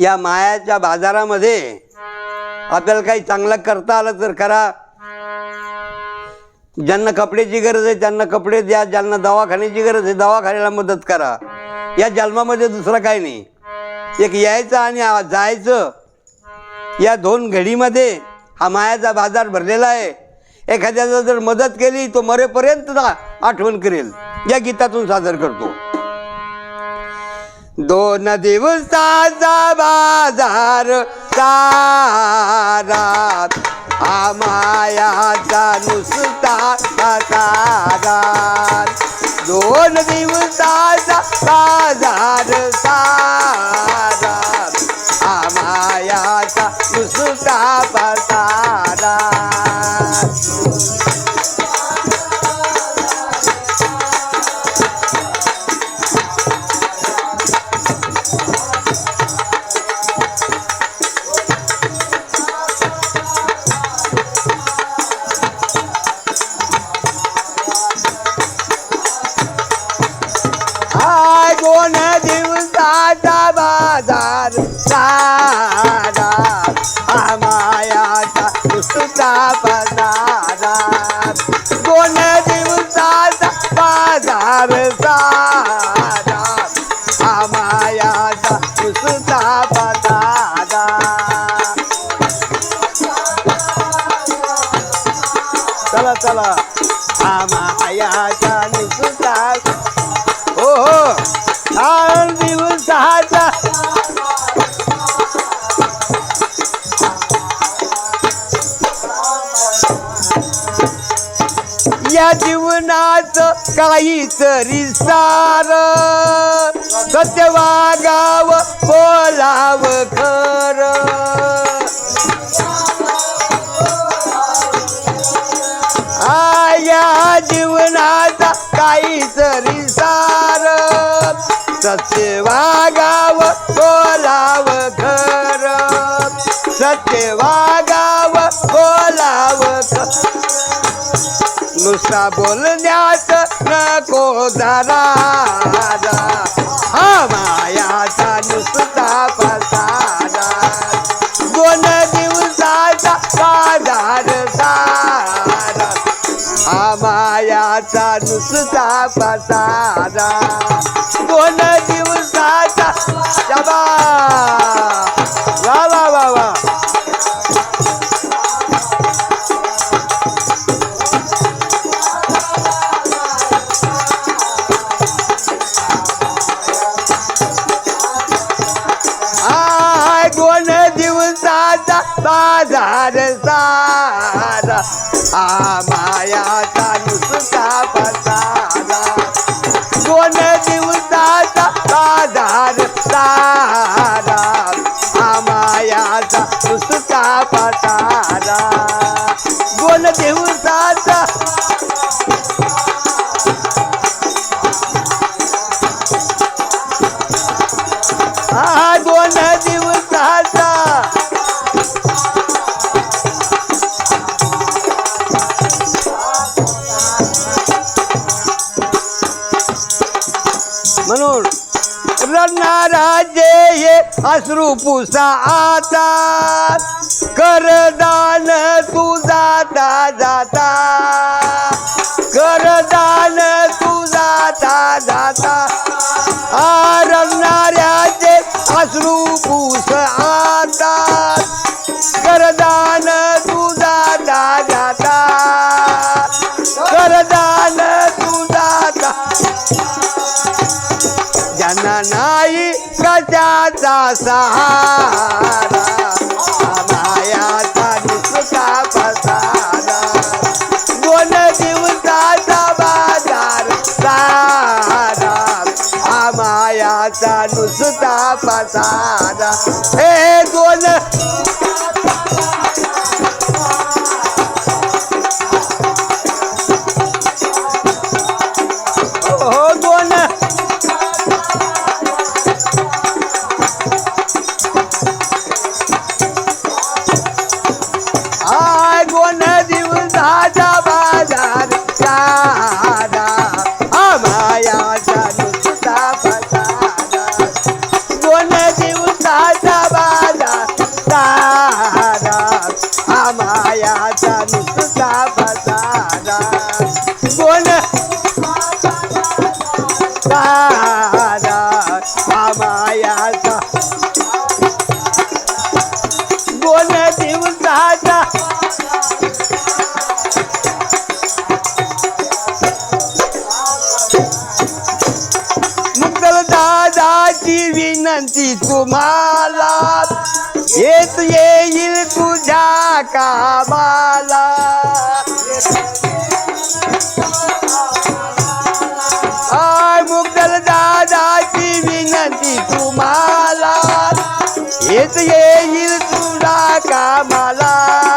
या मायाच्या बाजारामध्ये आपल्याला काही चांगलं करता आलं तर करा. ज्यांना कपड्याची गरज आहे त्यांना कपडे द्या. ज्यांना दवाखान्याची गरज आहे दवाखान्याला मदत करा. या जन्मामध्ये दुसरं काही नाही. एक यायचं आणि जायचं. या दोन घडीमध्ये हा मायाचा बाजार भरलेला आहे. एखाद्याला जर मदत केली तो मरेपर्यंत आठवण करेल. या गीतातून सादर करतो. दोन दिवसाचा बाजार सारा. आमायाचा नुसता सारा दोन दिवसाचा बाजार सारा. चला. आमा हा मायाचा हो हो. चार दिवसाचा या जीवनात काहीतरी सार. सत्य वागाव बोलाव खरं. जीवनाचा काही तरी सार. सत्य वागाव बोलाव घर. सत्य वागाव बोलाव नुसता बोलण्यात नको जरा. हा माया नुसता पसारा. दोन दिवसाचा जबा वा वा वा वा. दोन दिवसाचा बाजार सा आ मायाचा नुसता पसारा करणारा जे ये अश्रू पुसा आता. करदान तू जाता. जाता करदान तू जाता. जाता आरणाऱ्याचे अश्रू पुस आता. करदान नुसता पसारा दोन दिवसाचा बाजार सारा हा मायाचा नुसता पसारा हे दोन कोण? मायाचा कोण दिवसाचा मुकल दादाची विनंती तुम्हाला. येत येईल तुझ्या कामाला. हेच येईल तुला कामाला.